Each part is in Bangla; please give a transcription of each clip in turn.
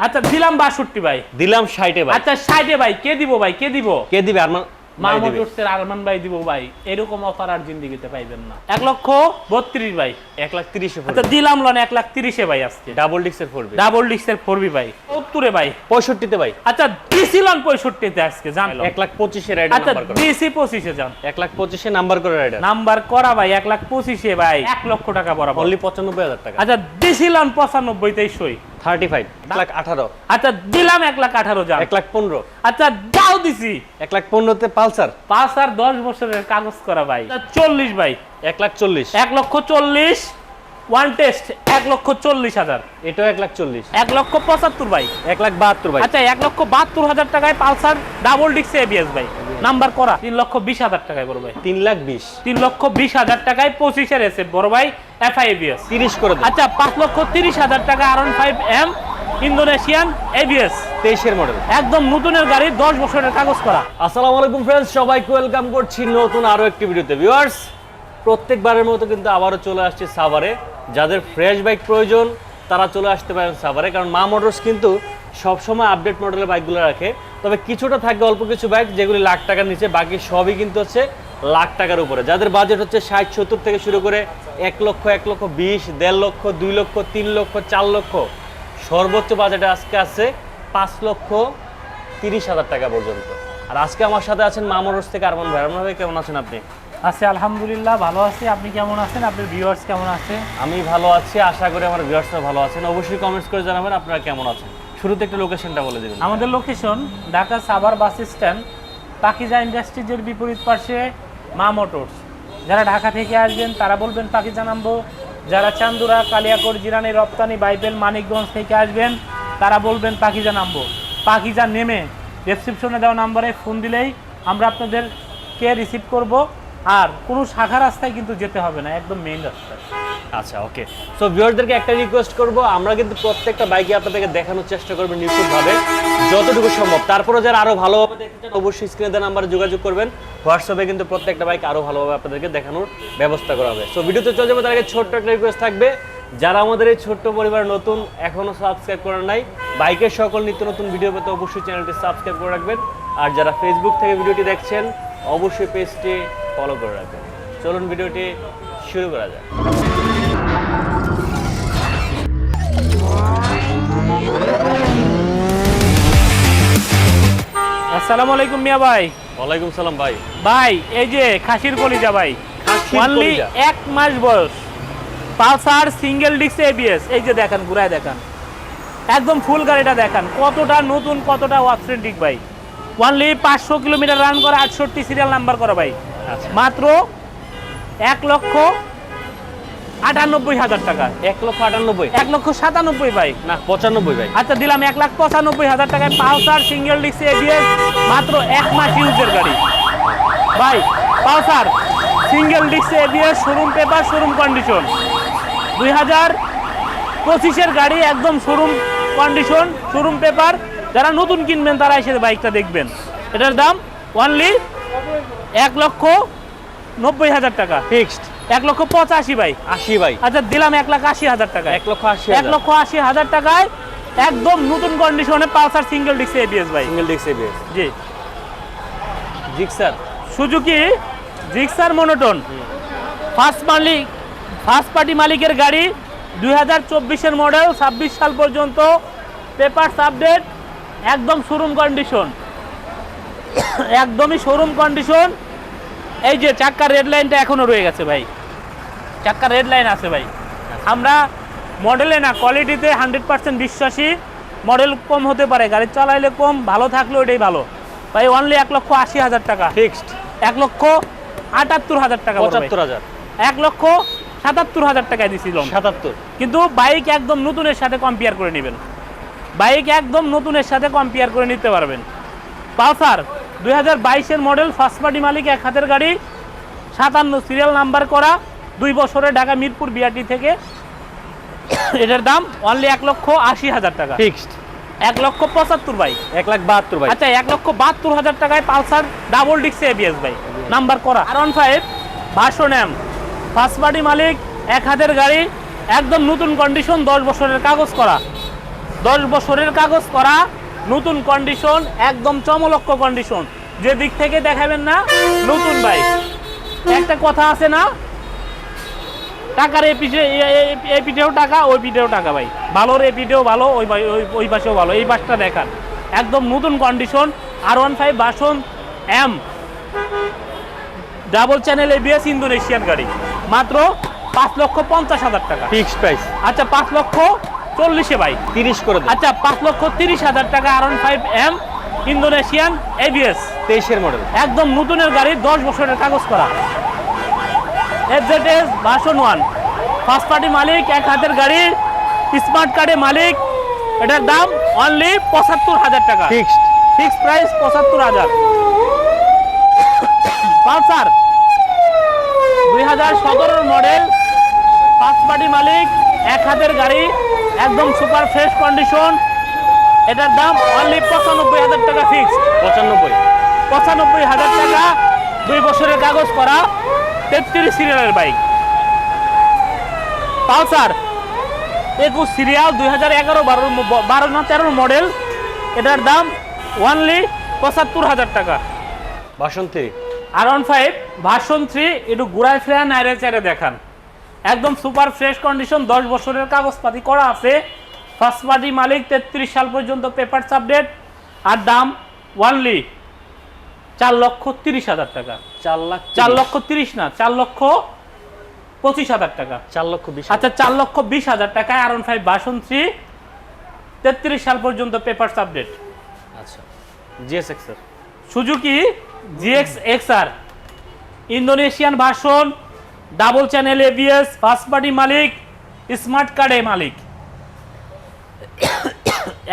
আচ্ছা দিলাম বাষট্টি ভাই। দিলাম ষাটে ভাই। আচ্ছা ষাটে ভাই। কে দিব ভাই? কে দিব? কে দিবে? আর আরমান ভাই দিব ভাই। এরকম অফার আর জিন্দিগিতে পাইবেন না। এক লক্ষ বত্রিশ ভাই। এক লাখ তিরিশে আচ্ছা দিলাম লন এক লাখ তিরিশে ভাই আজকে। ডাবল ডিক্সের ফোরবে ডাবল ফোরবি ভাই। সত্তরে ভাই। পঁয়ষট্টিতে ভাই। আচ্ছা পঁয়ষট্টিতে আজকে জান এক লাখ পঁচিশে রাইডার আচ্ছা পঁচিশে যান এক লাখ পঁচিশে নাম্বার করে রাইডার নাম্বার করা ভাই এক লাখ পঁচিশে ভাই। এক লক্ষ টাকা বরাবর। অনলি পঁচানব্বই হাজার টাকা। আচ্ছা দিছিলাম পঁচানব্বইতেই সই। থার্টি ফাইভ এক লাখ আঠারো। আচ্ছা দিলাম এক লাখ আঠারো যান এক লাখ পনেরো। আচ্ছা দিছি। এক লাখ পনেরোতে পালসার। পাঁচ আর দশ বছরের কাগজ করা ভাই। চল্লিশ ভাই। এক লাখ চল্লিশ। এক লক্ষ চল্লিশ ওয়ান টেস্ট এক লক্ষ চল্লিশ হাজার। এটাও এক লাখ চল্লিশ। এক লক্ষ পঁচাত্তর ভাই। এক লাখ বাহাত্তর ভাই। আচ্ছা এক লক্ষ বাহাত্তর হাজার টাকায় পালসার ডাবল ডিক্স এবিএস ভাই। নাম্বার করা তিন লক্ষ বিশ হাজার টাকায় বড় ভাই। তিন লাখ বিশ। তিন লক্ষ বিশ হাজার টাকায় পঁচিশের এসে বড় ভাই এফআই এবিএস তিরিশ করে আচ্ছা পাঁচ লক্ষ তিরিশ হাজার টাকা আর ফাইভ এম ইন্দোনেশিয়ান এবিএস তেইশের মডেল। একদম নতুনের গাড়ি দশ বছরের কাগজ করা। আসসালামু আলাইকুম ফ্রেন্ডস সবাইকে ওয়েলকাম করছি নতুন আরও একটি ভিডিওতে। ভিউয়ার্স প্রত্যেকবারের মতো কিন্তু আবারও চলে আসছে সাভারে যাদের ফ্রেশ বাইক প্রয়োজন তারা চলে আসতে পারেন সাভারে কারণ মা মোটরস কিন্তু সবসময় আপডেট মডেলের বাইকগুলো রাখে। তবে কিছুটা থাকে অল্প কিছু বাইক যেগুলি লাখ টাকার নিচে বাকি সবই কিন্তু হচ্ছে লাখ টাকার উপরে। যাদের বাজেট হচ্ছে ষাট সত্তর থেকে শুরু করে এক লক্ষ এক লক্ষ বিশ দেড় লক্ষ দুই লক্ষ তিন লক্ষ চার লক্ষ সর্বোচ্চ বাজেটে আজকে আছে পাঁচ লক্ষ তিরিশ হাজার টাকা পর্যন্ত। আর আজকে আমার সাথে আছেন মামরস থেকে আরমান ভাই। আরমান ভাই কেমন আছেন আপনি? আছি আলহামদুলিল্লাহ ভালো আছি। আপনি কেমন আছেন? আপনার ভিউয়ার্স কেমন আছে? আমি ভালো আছি আশা করি আমার ভিউয়ার্সরা ভালো আছেন। অবশ্যই কমেন্টস করে জানাবেন আপনারা কেমন আছেন। শুরুতে একটু লোকেশনটা বলে দেবেন। আমাদের location Dhaka Savar bus stand Pakiza ইন্ডাস্ট্রিজের বিপরীত পাশে মা মোটরস। যারা ঢাকা থেকে আসবেন তারা বলবেন পাকিজা নামবো। যারা চান্দুরা, কালিয়াকোট, জিরানি রপ্তানি বাইবেল, মানিকগঞ্জ থেকে আসবেন, তারা বলবেন, পাকিজা নামবো। পাকিজা নেমে ডেসক্রিপশনে দেওয়া নাম্বারে ফোন দিলেই আমরা আপনাদের কে রিসিভ করব, আর কোনো শাখা রাস্তায় কিন্তু যেতে হবে না, একদম মেইন রাস্তায়। আচ্ছা ওকে সো ভিউয়ারদেরকে একটা রিকোয়েস্ট করব, আমরা কিন্তু প্রত্যেকটা বাইকে আপনাদেরকে দেখানোর চেষ্টা করব নিখুঁতভাবে। যতটুকু সম্ভব। তারপরে যারা আরও ভালোভাবে দেখতে চান, অবশ্যই স্ক্রিনে দেওয়া নাম্বারে যোগাযোগ করবেন। হোয়াটসঅ্যাপে কিন্তু প্রত্যেকটা বাইক আরও ভালোভাবে আপনাদেরকে দেখানোর ব্যবস্থা করা হবে। সো ভিডিওতে চলে যাবে, তার আগে ছোট্ট একটা রিকোয়েস্ট থাকবে। যারা আমাদের এই ছোট্ট পরিবার নতুন, এখনও সাবস্ক্রাইব করার নাই বাইকের সকল নিত্য নতুন ভিডিও পেতে অবশ্যই চ্যানেলটি সাবস্ক্রাইব করে রাখবেন। আর যারা ফেসবুক থেকে ভিডিওটি দেখছেন, অবশ্যই পেজটি ফলো করে রাখবেন। চলুন ভিডিওটি শুরু করা যাক। আসসালামু আলাইকুম মিয়া ভাই। ওয়ালাইকুম সালাম ভাই। ভাই এই যে খাসির কলিজা ভাই অনলি এক মাস বয়স। পালসার সিঙ্গেল ডিস্ক এবিএস এই যে দেখেন ঘুরায় দেখান। একদম ফুল গাড়িটা দেখান কতটা নতুন কতটা অথেন্টিক ভাই। অনলি পাঁচশো কিলোমিটার রান করা আটষট্টি সিরিয়াল নাম্বার করা ভাই। আচ্ছা। মাত্র এক লক্ষ আটানব্বই হাজার টাকা। এক লক্ষ আটানব্বই। এক লক্ষ সাতানব্বই ভাই। না পঁচানব্বই ভাই। আচ্ছা দিলাম এক লাখ পঁচানব্বই হাজার টাকায় পালসার সিঙ্গেল ডিস্ক এবিএস মাত্র এক মাস ইউজের গাড়ি। ভাই Pulsar single disc ABS showroom paper showroom condition দুই হাজার পঁচিশের গাড়ি একদম শোরুম কন্ডিশন শোরুম পেপার যারা নতুন কিনবেন তারা এসে বাইকটা দেখবেন। এটার দাম অনলি এক লক্ষ নব্বই হাজার টাকা। ফিক্সড এক লক্ষ পঁচাশি ভাই। আশি ভাই। আচ্ছা দিলাম এক লাখ আশি হাজার টাকা এক লক্ষ আশি এক লক্ষ আশি হাজার টাকায় একদম নতুন কন্ডিশনে পালসার সিঙ্গেল ডিস্ক এবিএস ভাই। সিঙ্গেল ডিস্ক এবিএস জি। Gixxer Suzuki Gixxer monotone first মালিক ফার্স্ট পার্টি মালিকের গাড়ি দুই হাজার চব্বিশের মডেল ছাব্বিশ সাল পর্যন্ত পেপারস আপডেট একদম শোরুম কন্ডিশন একদমই শোরুম কন্ডিশন এই যে চাক্কার রেড লাইনটা এখনও রয়ে গেছে ভাই। চাক্কার রেড লাইন আছে ভাই। আমরা মডেলে না কোয়ালিটিতে হান্ড্রেড পার্সেন্ট বিশ্বাসী। মডেল কম হতে পারে গাড়ি চালাইলে কম ভালো থাকলে ওইটাই ভালো। ভাই অনলি এক লক্ষ আশি হাজার টাকা। ফিক্সড এক লক্ষ আটাত্তর হাজার টাকা পঁচাত্তর হাজার। এক লক্ষ সাতাত্তর হাজার টাকায় দিছিলাম সাতাত্তর। কিন্তু বাইক একদম নতুনের সাথে কম্পেয়ার করে নেবেন। বাইক একদম নতুনের সাথে কম্পেয়ার করে নিতে পারবেন। পালসার দুই হাজার বাইশের মডেল ফার্স্ট পার্টি মালিক এক হাতের গাড়ি সাতান্ন সিরিয়াল নাম্বার করা দুই বছরে ঢাকা মিরপুর বিআরটি থেকে এটার দাম অনলি এক লক্ষ আশি হাজার টাকা। ফিক্সড এক লক্ষ পঁচাত্তর বাইক এক লাখ বাহাত্তর ভাই। আচ্ছা এক লক্ষ বাহাত্তর হাজার টাকায় পালসার ডাবল ডিক্স এবিএস ভাই। নাম্বার করা। R one five version M first party মালিক এক হাতের গাড়ি একদম নতুন কন্ডিশন দশ বছরের কাগজ করা। দশ বছরের কাগজ করা নতুন কন্ডিশন একদম চমলক্ষ কন্ডিশন যে দিক থেকে দেখাবেন না নতুন বাইক একটা কথা আছে না টাকার এই পিঠে এই পিঠেও টাকা ওই পিঠেও টাকা ভাই। ভালোর এই পিঠেও ভালো ওই- ওই পাশেও ভালো। এই বাসটা দেখান। একদম নতুন condition R one five version M double channel ABS Indonesian গাড়ি। মাত্র পাঁচ লক্ষ পঞ্চাশ হাজার টাকা। ফিক্সড প্রাইস আচ্ছা পাঁচ লক্ষ চল্লিশে ভাই। তিরিশ করে আচ্ছা পাঁচ লক্ষ তিরিশ হাজার টাকা R one five M Indonesian ABS তেইশের মডেল একদম নতুনের গাড়ি দশ বছরের কাগজ করা। FZ version one. First party মালিক এক হাতের গাড়ি স্মার্ট কার্ডের মালিক। এটার দাম অনলি পঁচাত্তর হাজার টাকা। ফিক্সড ফিক্স প্রাইস পঁচাত্তর হাজার। পালসার দুই হাজার সতেরোর মডেল ফার্স্ট পার্টি মালিক এক হাতের গাড়ি একদম সুপার ফ্রেশ কন্ডিশন এটার দাম অনলি পঁচানব্বই হাজার টাকা ফিক্সড পঁচানব্বই। পঁচানব্বই হাজার টাকা দুই বছরের কাগজ করা। তেত্রিশ সিরিয়ালের বাইক। পালসার একুশ সিরিয়াল দুই হাজার এগারো বারো বারো না তেরোর মডেল। এটার দাম ওয়ানলি পঁচাত্তর হাজার টাকা। বাসন্তী। R one five version three একটু ঘুরায় ফেরা নাইরে চাইরে দেখান। একদম সুপার ফ্রেশ কন্ডিশন দশ বছরের কাগজপাতি করা আছে। ফার্স্ট পার্টি মালিক তেত্রিশ সাল পর্যন্ত পেপার আপডেট আর দাম ওয়ানলি চার লক্ষ তিরিশ হাজার টাকা। চার লাখ চার লক্ষ তিরিশ না চার লক্ষ পঁচিশ হাজার টাকা। চার লক্ষ বিশ আচ্ছা চার লক্ষ বিশ হাজার টাকায় আর ফাইভ থ্রি তেত্রিশ সাল পর্যন্ত পেপার আপডেট আচ্ছা জিএস এক্সের Suzuki GX XR Indonesian version double channel ABS first party মালিক স্মার্ট কার্ডে মালিক।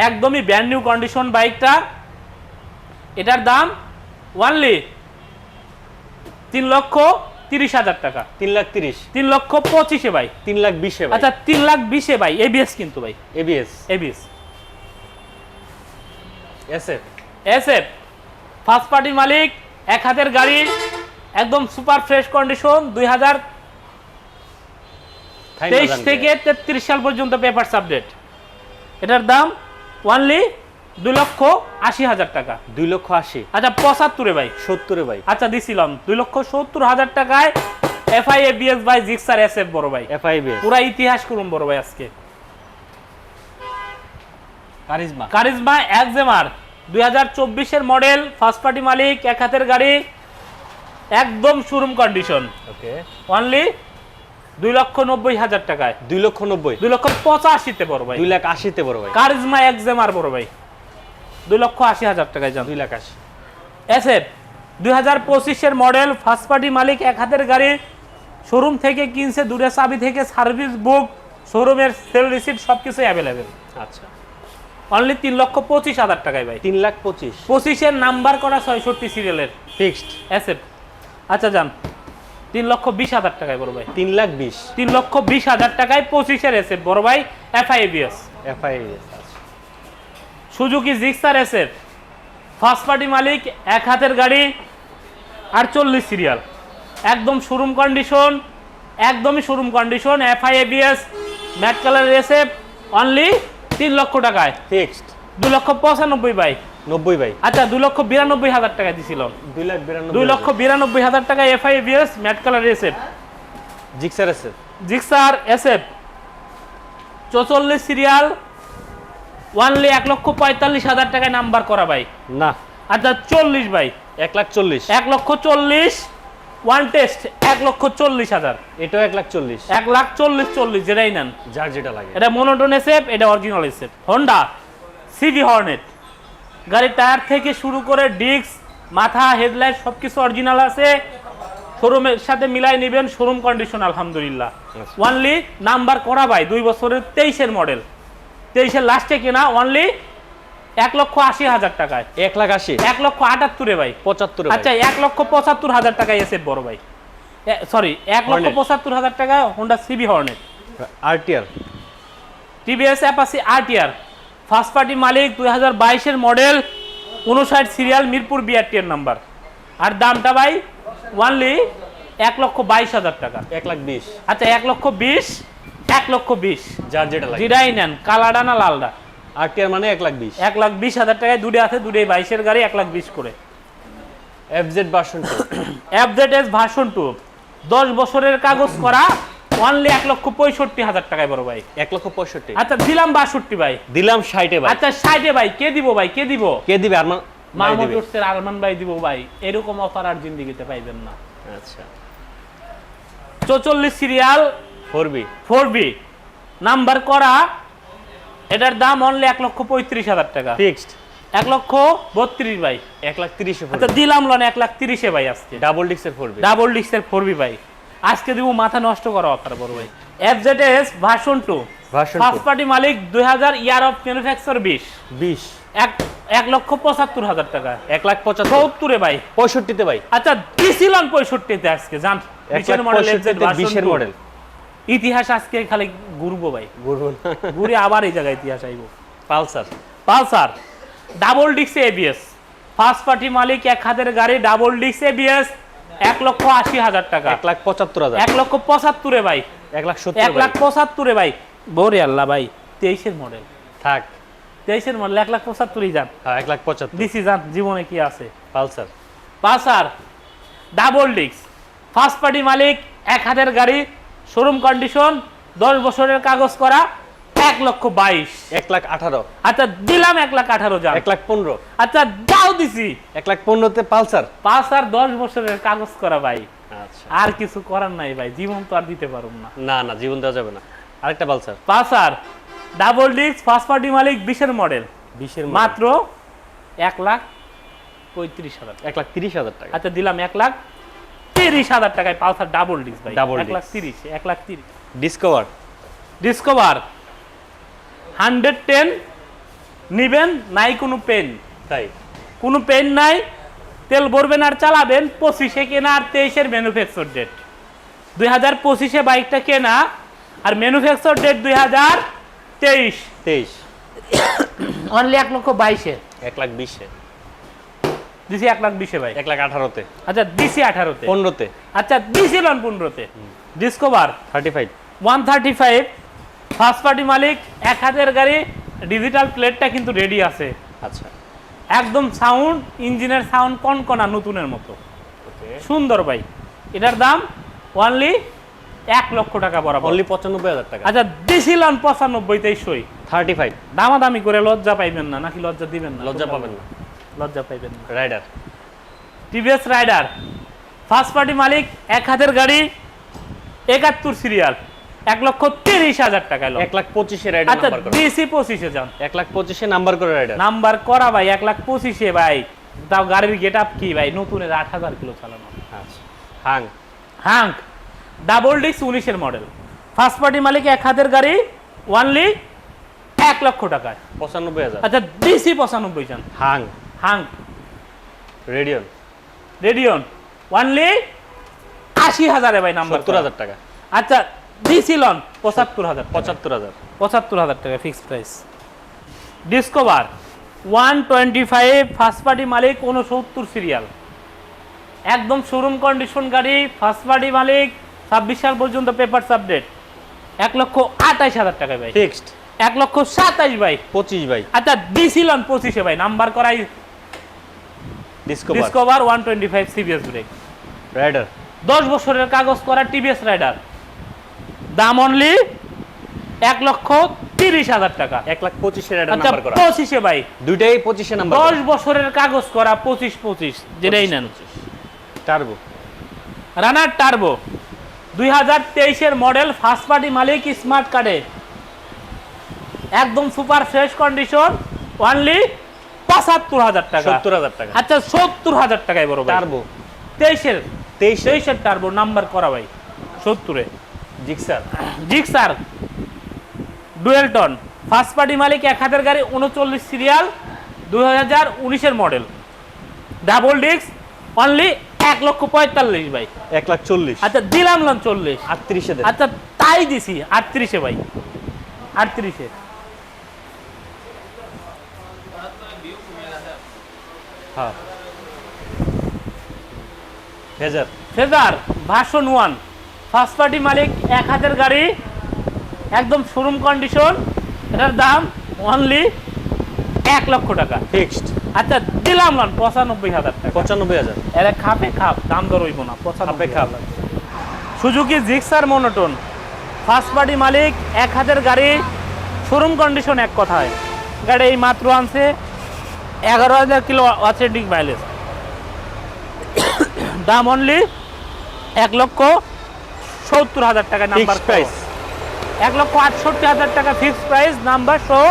একদমই ব্র্যান্ড নিউ কন্ডিশন বাইকটা এটার দাম ওয়ানলি তিন লক্ষ তিরিশ হাজার টাকা। তিন লাখ তিরিশ। তিন লক্ষ পঁচিশে ভাই। তিন লাখ বিশে ভাই। আচ্ছা তিন লাখ বিশে ভাই এবিএস কিন্তু ভাই। ABS ABS SF SF first পার্টির মালিক এক হাতের গাড়ি একদম সুপার ফ্রেশ কন্ডিশন দুই হাজার তেইশ থেকে তেত্রিশ সাল পর্যন্ত পেপার আপডেট এটার দাম ওয়ানলি দুই লক্ষ আশি হাজার টাকা। দুই লক্ষ আশি। আচ্ছা পঁচাত্তরে ভাই। সত্তরে ভাই। আচ্ছা দিছিলাম। দুই লক্ষ সত্তর হাজার টাকায় FI ABS by Gixxer SF বড় ভাই। এফআইবিএস পুরা ইতিহাস করুন বড় ভাই আজকে। কারিজমা। কারিজমা একজেমার দুই হাজার চব্বিশের মডেল ফার্স্ট পার্টি মালিক এক হাতের গাড়ি একদম শোরুম কন্ডিশন ওকে। অনলি দুই লক্ষ নব্বই হাজার টাকায়। দুই লক্ষ নব্বই। দুই লক্ষ পঁচাশিতে বড় ভাই। দুই লাখ আশিতে বড় ভাই। কারিজমা একজেমার বড় ভাই। দুই লক্ষ আশি হাজার টাকায় যান। দুই লাখ আশি। এসএফ দুই হাজার পঁচিশের মডেল ফার্স্ট পার্টি মালিক এক হাতের গাড়ি শোরুম থেকে কিনছে দূরে চাবি থেকে সার্ভিস বুক শোরুমের সেল রিসিট সব কিছুই অ্যাভেলেবেল আচ্ছা। অনলি তিন লক্ষ পঁচিশ হাজার টাকায় ভাই। তিন লাখ পঁচিশ। পঁচিশের নাম্বার করা ছয়ষট্টি সিরিয়ালের ফিক্সড এসএফ আচ্ছা যান। তিন লক্ষ বিশ হাজার টাকায় বড় ভাই। তিন লাখ বিশ। তিন লক্ষ বিশ হাজার টাকায় পঁচিশের এসএফ বড় ভাই FIBS FIBS Suzuki Gixxer SF first party মালিক এক হাতের গাড়ি আটচল্লিশ সিরিয়াল একদম শোরুম কন্ডিশন একদমই showroom condition FIABS matte colour SF only তিন লক্ষ টাকায়। ফিক্সড দু লক্ষ পঁচানব্বই বাই। নব্বই বাই। আচ্ছা দু লক্ষ বিরানব্বই হাজার টাকা দিছিল। দুই লাখ দুই লক্ষ বিরানব্বই হাজার টাকা FIBS matte colour SF Gixxer আছে জিক্সার এসএফ চৌচল্লিশ সিরিয়াল ওয়ানলি এক লক্ষ পঁয়তাল্লিশ হাজার টাকায় নাম্বার করা ভাই। না। আচ্ছা চল্লিশ ভাই। এক লাখ চল্লিশ। এক লক্ষ চল্লিশ ওয়ান টেস্ট এক লক্ষ চল্লিশ হাজার। এটাও এক লাখ চল্লিশ। এক লাখ চল্লিশ চল্লিশ যেটাই নেন। যার যেটা লাগে। এটা মনোটন এসএফ এটা original SF Honda CB Hornet গাড়ির টায়ার থেকে শুরু করে ডিস্ক মাথা হেডলাইট সব কিছু অরিজিনাল আছে শোরুমের সাথে মিলাই নেবেন শোরুম কন্ডিশন আলহামদুলিল্লাহ। আচ্ছা। ওয়ানলি নাম্বার করা ভাই দুই বছরের তেইশের মডেল তেইশের লাস্টে কিনা? অনলি এক লক্ষ আশি হাজার টাকায়। এক লাখ আশি? এক লক্ষ আটাত্তরে ভাই। পঁচাত্তর আচ্ছা এক লক্ষ পঁচাত্তর হাজার টাকায় এসে বড় ভাই। সরি এক লক্ষ পঁচাত্তর হাজার টাকায় Honda CB Hornet RTR TVS Apache RTR first party মালিক দুই হাজার বাইশের মডেল উনষাট সিরিয়াল মিরপুর বিআরটিএর নাম্বার আর দামটা ভাই ওয়ানলি এক লক্ষ বাইশ হাজার টাকা। এক লাখ বিশ। আচ্ছা এক লক্ষ বিশ এক লক্ষ বিশ। যার যেটা জিরাই নেন কালাডা না লালডা? মানে এক লাখ বিশ। এক লাখ বিশ হাজার টাকায় দুটো আছে দুটোই বাইশের গাড়ি এক লাখ বিশ করে। F Z version FZS version two দশ বছরের কাগজ করা অনলি এক লক্ষ পঁয়ষট্টি হাজার টাকায় বড় ভাই। এক লক্ষ পঁয়ষট্টি। আচ্ছা দিলাম বাষট্টি ভাই। দিলাম ষাটে ভাই। আচ্ছা ষাটে ভাই কে দিব ভাই কে দিব? কে দিবে? আরমান দিবে। আরমান ভাই দিব ভাই। এরকম অফার আর জিন্দিগিতে পাইবেন না। আচ্ছা। চৌচল্লিশ serial four B four B number করা এটার দাম অনলি এক লক্ষ পঁয়ত্রিশ হাজার টাকা। ফিক্সড এক লক্ষ বত্রিশ ভাই। এক লাখ তিরিশে আচ্ছা দিলাম লন এক লাখ তিরিশে ভাই আজকে। Double ডিক্সের four B double four B ভাই। আজকে দিব মাথা নষ্ট করা অফার বড় ভাই। FZS version two first party মালিক দুই হাজার ইয়ার অফ ম্যানুফ্যাকচার বিশ। বিশ। এক এক লক্ষ পঁচাত্তর হাজার টাকা। এক লাখ পঁচাত্তর। সত্তরে ভাই। পঁয়ষট্টিতে ভাই। আচ্ছা দিছিলাম পঁয়ষট্টিতে আজকে জান। বিশের মডেল বিশের মডেল ইতিহাস আজকে খালি ঘুরবো ভাই। ঘুরুন ঘুরে আবার এই জায়গায় ইতিহাস আইব। পালসার। পালসার। ডাবল ডিক্স এবিএস ফার্স্ট পার্টি মালিক এক হাতের গাড়ি ডাবল ডিক্স এবিএস এক লক্ষ আশি হাজার টাকা। এক লাখ পঁচাত্তর হাজার। এক লক্ষ পঁচাত্তরে ভাই। এক লাখ সত্তর এক লাখ পঁচাত্তরে ভাই। বরে আল্লাহ ভাই তেইশের মডেল থাক। তেইশের মডেল এক লাখ পঁচাত্তরই যান। হ্যাঁ এক লাখ পঁচাত্তর। দিছি যান জীবনে কি আছে? পালসার। পালসার। ডাবল ডিক্স ফার্স্ট পার্টি মালিক এক হাতের গাড়ি শোরুম কন্ডিশন দশ বছরের কাগজ করা এক লক্ষ বাইশ। এক লাখ আঠারো। আচ্ছা দিলাম এক লাখ আঠারো যান এক লাখ পনেরো। আচ্ছা দাও দিছি। এক লাখ পনেরোতে পালসার। পাঁচ আর দশ বছরের কাগজ করা ভাই। আচ্ছা। আর কিছু করার নাই ভাই জীবন তো আর দিতে পারুম না। না না জীবন দেওয়া যাবে না। আরেকটা পালসার। পাঁচ আর ডাবল ডিস্ক ফার্স্ট পার্টি মালিক বিশের মডেল বিশের মাত্র এক লাখ পঁয়ত্রিশ হাজার এক লাখ তিরিশ হাজার টাকা। আচ্ছা দিলাম এক লাখ তিরিশ হাজার টাকায় পালসার ডাবল ডিস্ক ভাই। Double এক লাখ তিরিশ এক লাখ তিরিশ। ডিসকভার ডিসকভার হান্ড্রেড টেন নিবেন নাই কোনো পেন তাই। কোনো পেন নাই তেল ভরবেন আর চালাবেন পঁচিশে কেনা আর তেইশের ম্যানুফ্যাকচার ডেট দুই হাজার পঁচিশে বাইকটা কেনা আর ম্যানুফ্যাকচার ডেট দুই হাজার তেইশ। তেইশ। অনলি এক লক্ষ বাইশে। এক লাখ বিশে। দিছি এক লাখ বিশে ভাই। এক লাখ আঠারোতে। আচ্ছা দিছি আঠারোতে। পনেরোতে। আচ্ছা দিছি লন পনেরোতে। Discover thirty five one thirty five first party মালিক এক হাতের গাড়ি ডিজিটাল প্লেটটা কিন্তু রেডি আছে। আচ্ছা। একদম সাউন্ড ইঞ্জিনের সাউন্ড কনকনা নতুনের মতো। সুন্দর ভাই। এটার দাম অনলি এক লক্ষ টাকা বরাবর। অনলি পঁচানব্বই হাজার টাকা। আচ্ছা দিছিলাম পঁচানব্বইতেই সই থার্টি ফাইভ দামাদামি করে লজ্জা পাইবেন না নাকি লজ্জা দিবেন না? লজ্জা পাবেন না। লজ্জা পাইবেন Raider. TVS Raider. First party মালিক এক হাতের গাড়ি একাত্তর সিরিয়াল এক লক্ষ তিরিশ হাজার টাকা এক লাখ পঁচিশে রাইডার আচ্ছা ডিসি পঁচিশে যান। এক লাখ পঁচিশে নাম্বার করে রাইডার নাম্বার করা ভাই এক লাখ পঁচিশে ভাই। তাও গাড়ির গেট আপ কি ভাই? নতুনের আট হাজার কিলো চালানো। হাং। হাং ডাবল ডিক্স উনিশের মডেল ফার্স্ট পার্টি মালিক এক হাতের গাড়ি ওয়ানলি এক লক্ষ টাকায়। পঁচানব্বই হাজার। আচ্ছা ডিসি পঁচানব্বই জন হাং। হাঙ্ক। রেডিয়ন। রেডিয়ন। ওয়ানলি আশি হাজারে ভাই নাম্বার সত্তর হাজার টাকা। আচ্ছা ডিসি লন পঁচাত্তর হাজার পঁচাত্তর হাজার। পঁচাত্তর হাজার টাকা fixed price Discover one twenty five first party মালিক উনসত্তর সিরিয়াল একদম শোরুম কন্ডিশন গাড়ি ফার্স্ট পার্টি মালিক ছাব্বিশ সাল পর্যন্ত পেপার আপডেট এক লক্ষ আঠাইশ হাজার টাকা ভাই। ফিক্সড এক লক্ষ সাতাইশ ভাই। পঁচিশ ভাই। আচ্ছা ডিসি লন পঁচিশে ভাই নাম্বার করাই Discover Discover one twenty five CBS brake Raider দশ বছরের কাগজ করা টিভিএস রাইডার দাম অনলি লক্ষ তিরিশ হাজার টাকা। লাখ রাইডার আচ্ছা নাম্বার করা। পঁচিশে ভাই। দুইটাই নাম্বার দশ বছরের কাগজ করা পঁচিশ পঁচিশ যেটাই নেন। Turbo Runner turbo model first party smart smart কার্ডে একদম সুপার ফ্রেশ কন্ডিশন অনলি পঁচাত্তর হাজার টাকা। সত্তর হাজার টাকা। আচ্ছা সত্তর হাজার টাকায় বড় টার্বো তেইশের তেইশ তেইশের টার্বো নাম্বার করা ভাই সত্তরে। Gixxer Gixxer dual tone first party মালিক এক হাতের গাড়ি উনচল্লিশ সিরিয়াল দুই হাজার উনিশের মডেল ডাবল ডিস্ক অনলি এক লক্ষ পঁয়তাল্লিশ ভাই। এক লাখ চল্লিশ। আচ্ছা দিলাম লাম চল্লিশ। আটত্রিশে আচ্ছা তাই দিছি আটত্রিশে ভাই। আটত্রিশে। হ্যাঁ। Fazer. Fazer version one first party মালিক এক হাতের গাড়ি একদম শোরুম কন্ডিশন এটার দাম অনলি এক লক্ষ টাকা। ফিক্সড আচ্ছা দিলাম লন পঁচানব্বই হাজার টাকা। পঁচানব্বই হাজার। এরা খাপে খাপ দাম দর হইব না পঁচানব্বই। খাপ Suzuki Gixxer monotone first party মালিক এক হাজার গাড়ি শোরুম কন্ডিশন এক কথায়। গাড়ি এই মাত্র আনছে এগারো হাজার কিলো অথেন্টিক মাইলেজ দাম অনলি এক লক্ষ সত্তর হাজার টাকা নাম্বার প্রাইস এক লক্ষ আটষট্টি হাজার টাকা ফিক্সড প্রাইস নাম্বার সহ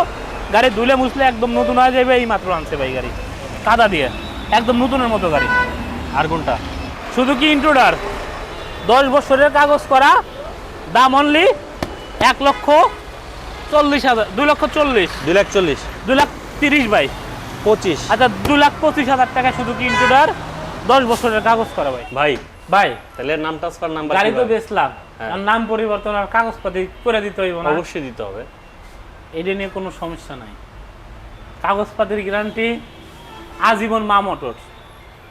গাড়ি ধুলে মুছলে একদম নতুন হয়ে যাবে এই মাত্র আনছে ভাই গাড়ি। কাদা দিয়ে একদম নতুনের মতো গাড়ি। আর কোনটা? শুধু কি ইন্ট্রোডার দশ বছরের কাগজ করা দাম অনলি এক লক্ষ চল্লিশ হাজার দুই লক্ষ চল্লিশ। দুই লাখ চল্লিশ। দুই লাখ তিরিশ ভাই। পঁচিশ। আচ্ছা দু লাখ পঁচিশ হাজার টাকা শুধু কি ইন্ট্রোডার দশ বছরের কাগজ করা ভাই। ভাই। ভাই তাহলে নাম ট্রান্সফার নাম্বার গাড়ি তো বেচলাম। হ্যাঁ। নাম পরিবর্তন আর কাগজপাতি করে দিতে হইব না। অবশ্যই দিতে হবে। এটা নিয়ে কোনো সমস্যা নাই। কাগজপাতির গ্যারান্টি আজীবন মা মোটরস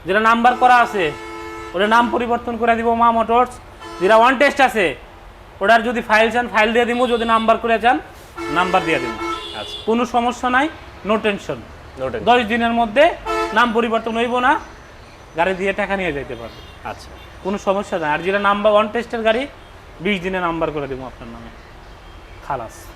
যেটা নাম্বার করা আছে ওটা নাম পরিবর্তন করে দিব মা মোটরস যেটা ওয়ান টেস্ট আছে ওটার যদি ফাইল চান ফাইল দিয়ে দিব যদি নাম্বার করে চান নাম্বার দিয়ে দিব আচ্ছা। কোনো সমস্যা নাই নো টেনশন দশ দিনের মধ্যে নাম পরিবর্তন হইব না গাড়ি দিয়ে টাকা নিয়ে যাইতে পারবে। আচ্ছা। কোনো সমস্যা নাই। আর যেটা নাম্বার ওয়ান টেস্টের গাড়ি বিশ দিনে নাম্বার করে দেবো আপনার নামে। খালাস।